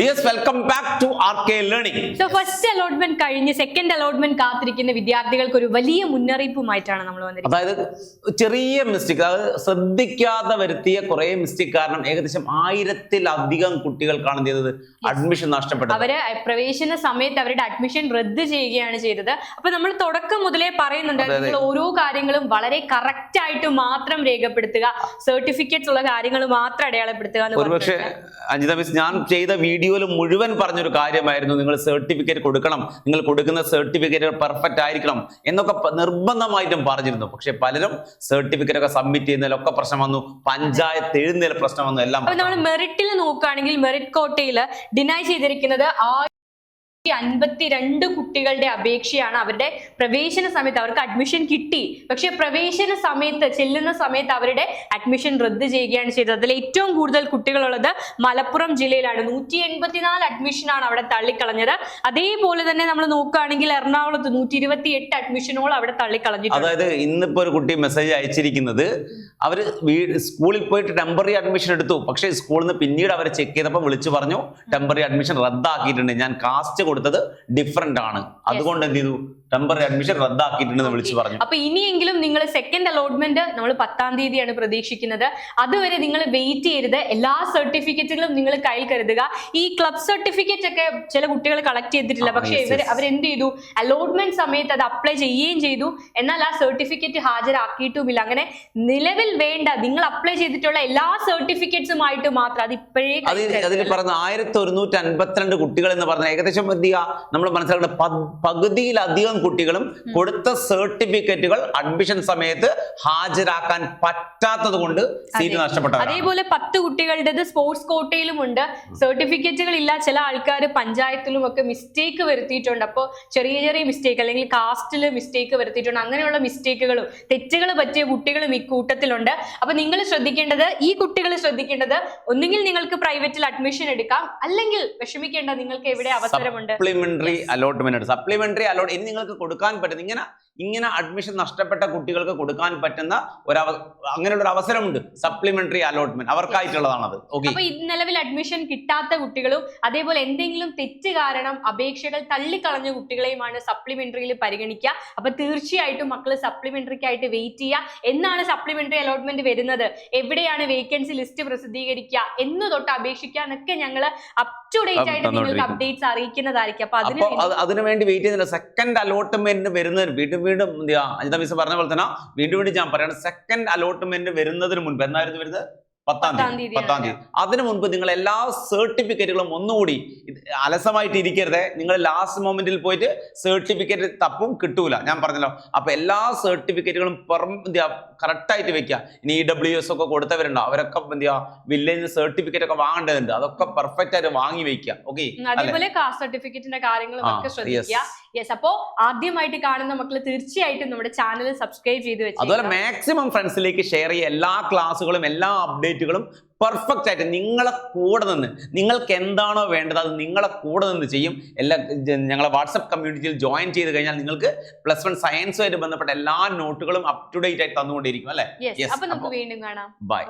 Dears welcome back to R K learning so first allotment കഴിഞ്ഞ് second allotment കാത്തിരിക്കുന്ന വിദ്യാർത്ഥികൾക്ക് ഒരു വലിയ മുന്നറിയിപ്പുമായിട്ടാണ് നമ്മൾ വന്നിരിക്കുന്നത്. അതായത് ചെറിയ മിസ്റ്റേക്ക് അതായത് ശ്രദ്ധിക്കാതെ വരുത്തിയ കുറെ മിസ്റ്റേക്ക് കാരണം ഏകദേശം ആയിരത്തിലധികം കുട്ടികൾക്കാണ് എന്ത് ചെയ്തത്? അഡ്മിഷൻ നഷ്ടപ്പെട്ടത്. അവർ പ്രവേശന സമയത്ത് അവരുടെ അഡ്മിഷൻ റദ്ദ് ചെയ്യുകയാണ് ചെയ്തത്. അപ്പൊ നമ്മൾ തുടക്കം മുതലേ പറയുന്നുണ്ട്. നിങ്ങൾ ഓരോ കാര്യങ്ങളും വളരെ കറക്റ്റ് ആയിട്ട് മാത്രം രേഖപ്പെടുത്തുക. സർട്ടിഫിക്കറ്റ്സ് ഉള്ള കാര്യങ്ങൾ മാത്രം അടയാളപ്പെടുത്തുക ഒരുപക്ഷെ. അഞ്ജിത മിസ് ഞാൻ ചെയ്ത വീഡിയോയിൽ മുഴുവൻ പറഞ്ഞൊരു കാര്യമായിരുന്നു നിങ്ങൾ സർട്ടിഫിക്കറ്റ് കൊടുക്കണം നിങ്ങൾ കൊടുക്കുന്ന സർട്ടിഫിക്കറ്റ് പെർഫെക്റ്റ് ആയിരിക്കണം എന്നൊക്കെ നിർബന്ധമായിട്ടും പറഞ്ഞിരുന്നു. പക്ഷെ പലരും സർട്ടിഫിക്കറ്റ് ഒക്കെ സബ്മിറ്റ് ചെയ്യുന്നതിലൊക്കെ പ്രശ്നം വന്നു പഞ്ചായത്ത് എഴുന്നേൽ പ്രശ്നം വന്നു എല്ലാം നമ്മൾ മെറിറ്റിൽ നോക്കുകയാണെങ്കിൽ മെറിറ്റ് കോട്ടയിൽ ഡിനൈ ചെയ്തിരിക്കുന്നത് അൻപത്തിരണ്ട് കുട്ടികളുടെ അപേക്ഷയാണ് അവരുടെ പ്രവേശന സമയത്ത് അവർക്ക് അഡ്മിഷൻ കിട്ടി. പക്ഷെ പ്രവേശന സമയത്ത് ചെല്ലുന്ന സമയത്ത് അവരുടെ അഡ്മിഷൻ റദ്ദ് ചെയ്യുകയാണ് ചെയ്തത്. അതിൽ ഏറ്റവും കൂടുതൽ കുട്ടികളുള്ളത് മലപ്പുറം ജില്ലയിലാണ്. നൂറ്റി എൺപത്തിനാല് അഡ്മിഷനാണ് അവിടെ തള്ളിക്കളഞ്ഞത്. അതേപോലെ തന്നെ നമ്മൾ നോക്കുകയാണെങ്കിൽ എറണാകുളത്ത് നൂറ്റി ഇരുപത്തി എട്ട് അഡ്മിഷനോളം അവിടെ തള്ളിക്കളഞ്ഞു അതായത് ഇന്നിപ്പോ ഒരു കുട്ടി മെസ്സേജ് അയച്ചിരിക്കുന്നത് അവർ സ്കൂളിൽ പോയിട്ട് ടെമ്പററി അഡ്മിഷൻ എടുത്തു. പക്ഷേ സ്കൂളിൽ നിന്ന് പിന്നീട് അവരെ ചെക്ക് ചെയ്തപ്പോൾ വിളിച്ചു പറഞ്ഞു ടെമ്പററി അഡ്മിഷൻ റദ്ദാക്കിയിട്ടുണ്ട്. ഞാൻ കാസ്റ്റ് കൊടുത്തത് ഡിഫറെന്റ് ആണ്. അതുകൊണ്ട് എന്ത് ചെയ്തു? ടെമ്പററി അഡ്മിഷൻ റദ്ദാക്കിയിട്ടുണ്ടെന്ന് വിളിച്ചു പറഞ്ഞു. അപ്പൊ ഇനിയെങ്കിലും നിങ്ങൾ സെക്കൻഡ് അലോട്ട്മെന്റ് നമ്മൾ പത്താം തീയതിയാണ് പ്രതീക്ഷിക്കുന്നത്. അതുവരെ നിങ്ങൾ വെയിറ്റ് ചെയ്യരുത്. എല്ലാ സർട്ടിഫിക്കറ്റുകളും നിങ്ങൾ കയ്യിൽ കരുതുക. ഈ ക്ലബ് സർട്ടിഫിക്കറ്റ് ഒക്കെ ചില കുട്ടികൾ കളക്ട് ചെയ്തിട്ടില്ല. പക്ഷെ ഇവർ അവർ അവരെന്ത് ചെയ്തു? അലോട്ട്മെന്റ് സമയത്ത് അത് അപ്ലൈ ചെയ്യുകയും ചെയ്തു. എന്നാൽ ആ സർട്ടിഫിക്കറ്റ് ഹാജരാക്കിയിട്ടുമില്ല. അങ്ങനെ നിലവിൽ വേണ്ട നിങ്ങൾ അപ്ലൈ ചെയ്തിട്ടുള്ള എല്ലാ സർട്ടിഫിക്കറ്റ്സുമായിട്ട് മാത്രം അത് ഇപ്പോഴേ അതിൽ പറഞ്ഞ ആയിരത്തി ഒരുന്നൂറ്റി അൻപത്തിരണ്ട് കുട്ടികൾ എന്ന് പറഞ്ഞ ഏകദേശം എന്ത് ചെയ്യുക? നമ്മൾ മനസ്സിലാക്കേണ്ട പകുതിയിലധികം കുട്ടികളും കൊടുത്ത സർട്ടിഫിക്കറ്റുകൾ അഡ്മിഷൻ സമയത്ത് ഹാജരാക്കാൻ പറ്റാത്തത് കൊണ്ട് സീറ്റ് നഷ്ടപ്പെട്ടത് അതേപോലെ പത്ത് കുട്ടികളുടേത് സ്പോർട്സ് കോട്ടയിലും ഉണ്ട്. സർട്ടിഫിക്കറ്റുകൾ ഇല്ല ചില ആൾക്കാർ പഞ്ചായത്തിലും ഒക്കെ മിസ്റ്റേക്ക് വരുത്തിയിട്ടുണ്ട്. അപ്പോൾ ചെറിയ ചെറിയ മിസ്റ്റേക്ക് അല്ലെങ്കിൽ കാസ്റ്റിൽ മിസ്റ്റേക്ക് വരുത്തിയിട്ടുണ്ട്. അങ്ങനെയുള്ള മിസ്റ്റേക്കുകളും തെറ്റുകൾ പറ്റിയ കുട്ടികളും ഈ കൂട്ടത്തിലുണ്ട്. അപ്പൊ നിങ്ങൾ ശ്രദ്ധിക്കേണ്ടത് ഈ കുട്ടികൾ ശ്രദ്ധിക്കേണ്ടത് ഒന്നുകിൽ നിങ്ങൾക്ക് പ്രൈവറ്റിൽ അഡ്മിഷൻ എടുക്കാം. അല്ലെങ്കിൽ വിഷമിക്കേണ്ട നിങ്ങൾക്ക് എവിടെ അവസരമുണ്ട്. സപ്ലിമെന്ററി അലോട്ട്മെന്റ് സപ്ലിമെന്ററി അലോട്ട് ഇനി നിങ്ങൾക്ക് കൊടുക്കാൻ പറ്റുന്ന ഇങ്ങനെ ഇങ്ങനെ അഡ്മിഷൻ നഷ്ടപ്പെട്ട കുട്ടികൾക്ക് കൊടുക്കാൻ പറ്റുന്ന ഒരു അങ്ങനെയുള്ള ഒരു അവസരമുണ്ട്. സപ്ലിമെന്ററി അലോട്ട്മെന്റ് അവർക്കായിട്ടുള്ളതാണത്. ഓക്കെ നിലവിൽ അഡ്മിഷൻ കിട്ടാത്ത കുട്ടികളും അതേപോലെ എന്തെങ്കിലും തെറ്റ് കാരണം അപേക്ഷകൾ തള്ളിക്കളഞ്ഞ കുട്ടികളെയുമാണ് സപ്ലിമെന്ററിയിൽ പരിഗണിക്കുക അപ്പൊ തീർച്ചയായിട്ടും മക്കൾ സപ്ലിമെന്ററിക്കായിട്ട് വെയിറ്റ് ചെയ്യുക. എന്നാണ് സപ്ലിമെന്ററി അലോട്ട്മെന്റ് വരുന്നത്? എവിടെയാണ് വേക്കൻസി ലിസ്റ്റ് പ്രസിദ്ധീകരിക്കുക എന്ന് തൊട്ട് അപേക്ഷിക്കുക എന്നൊക്കെ ഞങ്ങൾ അപ് ടു ഡേറ്റ് ആയിട്ട് നിങ്ങൾക്ക് അപ്ഡേറ്റ്സ് അറിയിക്കുന്നതായിരിക്കും. അപ്പൊ അതിന് അപ്പൊ അതിനു വേണ്ടി വെയിറ്റ് ചെയ്യുന്നില്ല. സെക്കൻഡ് അലോട്ട്മെന്റ് വരുന്നതിന് വീണ്ടും വീണ്ടും എന്ത് ചെയ്യാ, അജിത മിസ് പറഞ്ഞ പോലെ തന്നെ വീണ്ടും വീണ്ടും ഞാൻ പറയാണ് സെക്കൻഡ് അലോട്ട്മെന്റ് വരുന്നതിന് മുൻപ്. എന്നായിരുന്നു വരുന്നത്? പത്താം തീയതി. പത്താം തീയതി. അതിനു മുൻപ് നിങ്ങൾ എല്ലാ സർട്ടിഫിക്കറ്റുകളും ഒന്നുകൂടി അലസമായിട്ട് ഇരിക്കരുത്. നിങ്ങൾ ലാസ്റ്റ് മൊമെന്റിൽ പോയിട്ട് സർട്ടിഫിക്കറ്റ് തപ്പും കിട്ടൂല. ഞാൻ പറഞ്ഞല്ലോ. അപ്പൊ എല്ലാ സർട്ടിഫിക്കറ്റുകളും കറക്റ്റ് ആയിട്ട് വെക്കുക ഇനി ഇ ഡബ്ല്യു എസ് ഒക്കെ കൊടുത്തവരുണ്ടോ? അവരൊക്കെ എന്ത് വില്ലേജ് സർട്ടിഫിക്കറ്റ് ഒക്കെ വാങ്ങേണ്ടതുണ്ട്. അതൊക്കെ പെർഫെക്റ്റ് ആയിട്ട് വാങ്ങി വെക്കുക ഓക്കെ അതേപോലെ കാസ്റ്റ് സർട്ടിഫിക്കറ്റിന്റെ കാര്യങ്ങളും ഒക്കെ. ശ്രദ്ധിക്കുക. യെസ് അപ്പോ ആദ്യമായിട്ട് കാണുന്ന മക്കൾ തീർച്ചയായിട്ടും നമ്മുടെ ചാനൽ സബ്സ്ക്രൈബ് ചെയ്ത് അതുപോലെ വെച്ചു മാക്സിമം ഫ്രണ്ട്സിലേക്ക് ഷെയർ ചെയ്യുക. എല്ലാ ക്ലാസ്സുകളും എല്ലാ അപ്ഡേറ്റുകളും പെർഫെക്റ്റ് ആയിട്ട് നിങ്ങളെ കൂടെ നിന്ന് നിങ്ങൾക്ക് എന്താണോ വേണ്ടത് അത് നിങ്ങളെ കൂടെ നിന്ന് ചെയ്യും. എല്ലാ ഞങ്ങളെ വാട്സപ്പ് കമ്മ്യൂണിറ്റിയിൽ ജോയിൻ ചെയ്ത് കഴിഞ്ഞാൽ നിങ്ങൾക്ക് പ്ലസ് വൺ സയൻസുമായിട്ട് ബന്ധപ്പെട്ട എല്ലാ നോട്ടുകളും അപ് ടു ഡേറ്റ് ആയിട്ട് തന്നുകൊണ്ടിരിക്കും അല്ലേ? Yes by